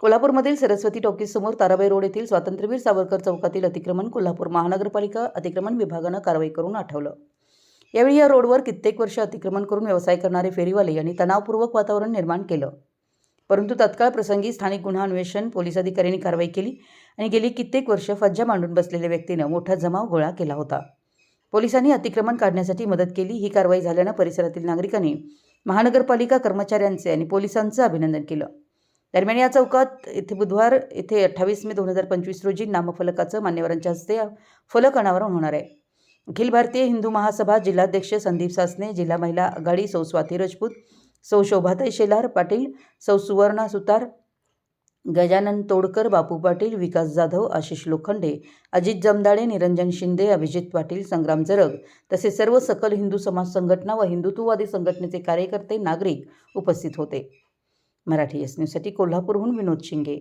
कोल्हापूरमधील सरस्वती टॉकीजसमोर ताराबाई रोड येथील स्वातंत्र्यवीर सावरकर चौकातील अतिक्रमण कोल्हापूर महानगरपालिका अतिक्रमण विभागानं कारवाई करून आठवलं. यावेळी या रोडवर कित्येक वर्ष अतिक्रमण करून व्यवसाय करणारे फेरीवाले यांनी तणावपूर्वक वातावरण निर्माण केलं. परंतु तत्काळ प्रसंगी स्थानिक गुन्हा अन्वेषण पोलीस अधिकाऱ्यांनी कारवाई केली आणि गेली कित्येक वर्ष फज्जा मांडून बसलेल्या व्यक्तीनं मोठा जमाव गोळा केला होता. पोलिसांनी अतिक्रमण काढण्यासाठी मदत केली ही कारवाई झाल्यानं परिसरातील नागरिकांनी महानगरपालिका कर्मचाऱ्यांचे आणि पोलिसांचं अभिनंदन केलं. दरम्यान या चौकात येथे बुधवार येथे अठ्ठावीस मे दोन हजार पंचवीस रोजी नामफलकाचं मान्यवरांच्या हस्ते फलक अनावरण होणार आहे. अखिल भारतीय हिंदू महासभा जिल्हाध्यक्ष संदीप सासने जिल्हा महिला आघाडी सौ स्वाती राजपूत सौ शोभाताई शेलार पाटील सौ सुवर्णा सुतार गजानन तोडकर बापू पाटील विकास जाधव आशिष लोखंडे अजित जमदाडे निरंजन शिंदे अभिजित पाटील संग्राम जरग तसेच सर्व सकल हिंदू समाज संघटना व हिंदुत्ववादी संघटनेचे कार्यकर्ते नागरिक उपस्थित होते. मराठी एस न्यूजसाठी कोल्हापूरहून विनोद शिंगे.